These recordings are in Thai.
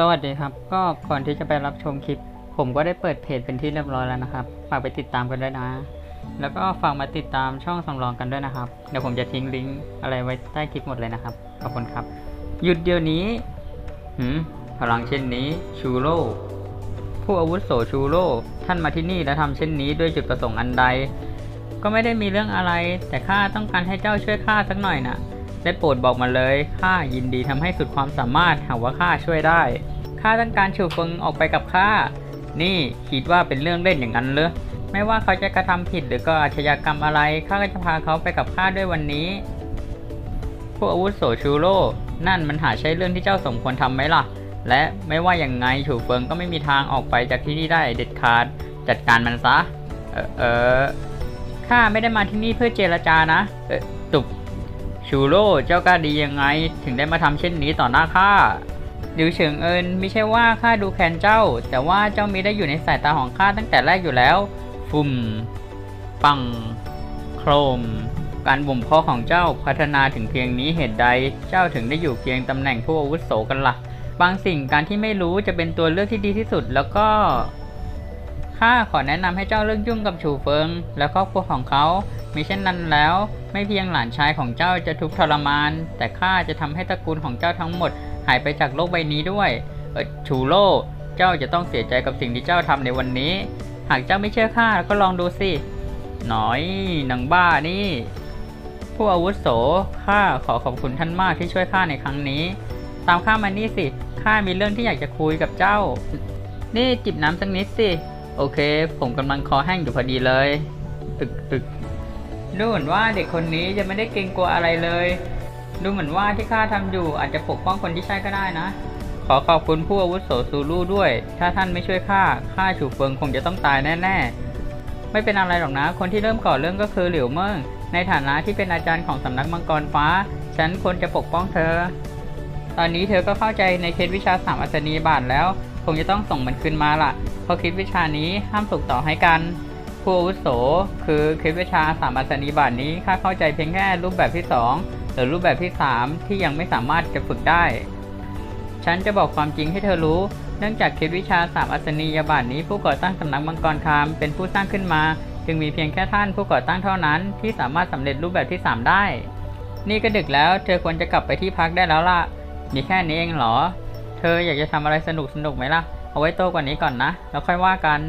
สวัสดีครับ ก็ก่อนที่จะไปรับชมคลิป ผมก็ได้เปิดเพจเป็นที่เรียบร้อยแล้วนะครับ ฝากไปติดตามกันด้วยนะ แล้วก็ฝากมาติดตามช่องสำรองกันด้วยนะครับ เดี๋ยวผมจะทิ้งลิงก์อะไรไว้ใต้คลิปหมดเลยนะครับ ขอบคุณครับ หยุดเดี๋ยวนี้หืมพลังเช่นนี้ชูโร่ผู้อาวุโสชูโร่ท่านมาที่นี่และทำเช่นนี้ด้วยจุดประสงค์อันใด ก็ไม่ได้มีเรื่องอะไร แต่ข้าต้องการให้เจ้าช่วยข้าสักหน่อยนะ ได้โปรดบอกมาเลยข้ายินดีทำให้สุดความสามารถหากว่าข้าช่วยได้ข้าต้องการฉูเฟิงออกไปกับข้านี่คิดว่าเป็นเรื่องเล่นอย่างนั้นเหรอไม่ว่าเขาจะกระทำผิดหรือก็อาชญากรรมอะไรข้าก็จะพาเขาไปกับข้าด้วยวันนี้ผู้อาวุธโสชูโร่นั่นมันหาใช่เรื่องที่เจ้าสมควรทำไหมล่ะ และไม่ว่าอย่างไงฉูเฟิงก็ไม่มีทางออกไปจากที่นี่ได้เด็ดขาดจัดการมันซะ เออเออข้าไม่ได้มาที่นี่เพื่อเจรจานะ เออตุบ ชูโร่เจ้ากล้าดียังไง ถึงได้มาทำเช่นนี้ต่อหน้าข้าหลิวเฉิงเอินไม่ใช่ว่าข้าดูแคลนเจ้า แต่ว่าเจ้ามีได้อยู่ในสายตาของข้าตั้งแต่แรกอยู่แล้ว ฟุ่ม ปัง โครม การบ่มเพาะของเจ้าพัฒนาถึงเพียงนี้เหตุใด เจ้าถึงได้อยู่เพียงตำแหน่งผู้อาวุโสกันละ่ะ บางสิ่งการที่ไม่รู้จะเป็นตัวเลือกที่ดีที่สุดแล้วก็ ข้าขอแนะนำให้เจ้าเลิกยุ่งกับฉูเฟิง และครอบครัวของเขามิเช่นนั้นแล้ว ไม่เพียงหลานชายของเจ้าจะทุกข์ทรมาน แต่ข้าจะทำให้ตระกูลของเจ้าทั้งหมด หายไปจากโลกใบนี้ด้วยเออชูโร่เจ้าจะต้องเสียใจกับสิ่งที่เจ้าทำในวันนี้ หากเจ้าไม่เชื่อข้าก็ลองดูสิหน่อยหนังบ้านี่ ผู้อาวุโสข้าขอขอบคุณท่านมากที่ช่วยข้าในครั้งนี้ ตามข้ามานี่สิข้ามีเรื่องที่อยากจะคุยกับเจ้า นี่จิบน้ำสักนิดสิ โอเค ผมกำลังคอแห้งอยู่พอดีเลย ตึกตึกดูเหมือนว่าเด็กคนนี้จะไม่ได้เกรงกลัวอะไรเลย ดูเหมือนว่าที่ข้าทำอยู่อาจจะปกป้องคนที่ใช่ก็ได้นะ ขอขอบคุณผู้อาวุโสซูรูด้วย ถ้าท่านไม่ช่วยข้าข้าฉูเฟิงคงจะต้องตายแน่ๆ ไม่เป็นอะไรหรอกนะ คนที่เริ่มก่อเรื่องก็คือหลิวเมิงในฐานะที่เป็นอาจารย์ของสำนักมังกรฟ้า ฉันควรจะปกป้องเธอ ตอนนี้เธอก็เข้าใจในเคล็ดวิชาสามอัศนีบาทแล้ว คงจะต้องส่งมันคืนมาล่ะ เพราะคล็ดวิชานี้ห้ามส่งต่อให้กัน ผู้อาวุโส คือคล็ดวิชาสามอัศนีบาทนี้ข้าเข้าใจเพียงแค่รูปแบบที่สองหรือรูปแบบที่สามที่ยังไม่สามารถจะฝึกได้ ฉันจะบอกความจริงให้เธอรู้ เนื่องจากคล็ดวิชาสามอัศนียบาทนี้ ผู้ก่อตั้งสำนักมังกรคามเป็นผู้สร้างขึ้นมา จึงมีเพียงแค่ท่านผู้ก่อตั้งเท่านั้น ที่สามารถสำเร็จรูปแบบที่สามได้ นี่ก็ดึกแล้ว เธอควรจะกลับไปที่พักได้แล้วล่ะมีแค่นี้เองเหรอ เธออยากจะทำอะไรสนุกสนุกไหมล่ะ เอาไว้โตกว่านี้ก่อนนะ แล้วค่อยว่ากัน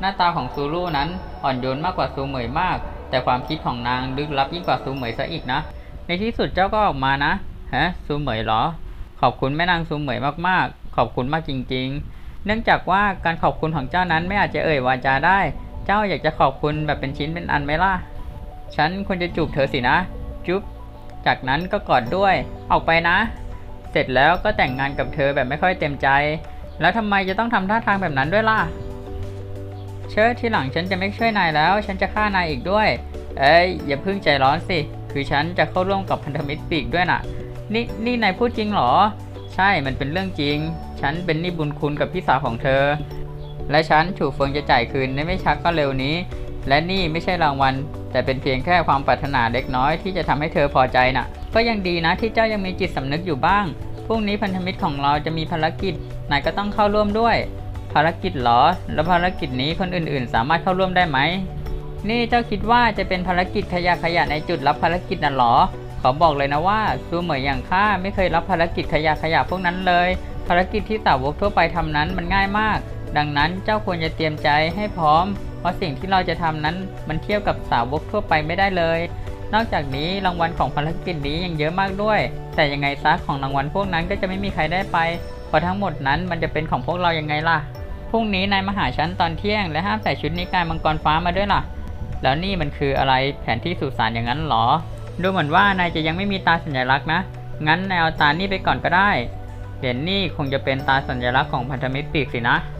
หน้าตาของซูรุนั้นอ่อนโยนมากกว่าซูเหมยมาก แต่ความคิดของนางลึกลับยิ่งกว่าซูเหมยซะอีกนะ ในที่สุดเจ้าก็ออกมานะฮะซูเหมยเหรอ ขอบคุณแม่นางซูเหมยมากๆ ขอบคุณมากจริง ๆ เนื่องจากว่าการขอบคุณของเจ้านั้นไม่อาจจะเอ่ยวาจาได้ เจ้าอยากจะขอบคุณแบบเป็นชิ้นเป็นอันไหมล่ะ ฉันควรจะจูบเธอสินะ จุ๊บ จากนั้นก็กอดด้วย ออกไปนะ เสร็จแล้วก็แต่งงานกับเธอแบบไม่ค่อยเต็มใจ แล้วทำไมจะต้องทำท่าทางแบบนั้นด้วยล่ะ เชิดที่หลังฉันจะไม่ช่วยนายแล้ว ฉันจะฆ่านายอีกด้วย เอ้ยอย่าเพิ่งใจร้อนสิ คือฉันจะเข้าร่วมกับพันธมิตรปีกด้วยน่ะ นี่นี่นายพูดจริงเหรอ ใช่มันเป็นเรื่องจริง ฉันเป็นหนี้บุญคุณกับพี่สาวของเธอ และฉันฉูกเฟิงจะจ่ายคืนในไม่ช้าก็เร็วนี้ และนี่ไม่ใช่รางวัล แต่เป็นเพียงแค่ความปรารถนาเล็กน้อยที่จะทำให้เธอพอใจน่ะ ก็ยังดีนะที่เจ้ายังมีจิตสำนึกอยู่บ้าง พรุ่งนี้พันธมิตรของเราจะมีภารกิจนายก็ต้องเข้าร่วมด้วย ภารกิจหรอ แล้วภารกิจนี้คนอื่นๆ สามารถเข้าร่วมได้ไหม นี่เจ้าคิดว่าจะเป็นภารกิจขยะขยะในจุดรับภารกิจน่ะหรอ ขอบอกเลยนะว่าซูเหมยอย่างข้าไม่เคยรับภารกิจขยะขยะพวกนั้นเลย ภารกิจที่สาวกทั่วไปทำนั้นมันง่ายมาก ดังนั้นเจ้าควรจะเตรียมใจให้พร้อม เพราะสิ่งที่เราจะทำนั้นมันเทียบกับสาวกทั่วไปไม่ได้เลย นอกจากนี้รางวัลของภารกิจนี้ยังเยอะมากด้วย แต่ยังไงซะของรางวัลพวกนั้นก็จะไม่มีใครได้ไป เพราะทั้งหมดนั้นมันจะเป็นของพวกเรายังไงล่ะ พรุ่งนี้นายมาหาฉันตอนเที่ยง และห้ามใส่ชุดนิกายมังกรฟ้ามาด้วยล่ะ แล้วนี่มันคืออะไรแผนที่สุสานอย่างนั้นเหรอ ดูเหมือนว่านายจะยังไม่มีตาสัญลักษณ์นะ งั้นนายเอาตานี่ไปก่อนก็ได้ เหรียญนี่คงจะเป็นตาสัญลักษณ์ของพันธมิตรปีกสินะ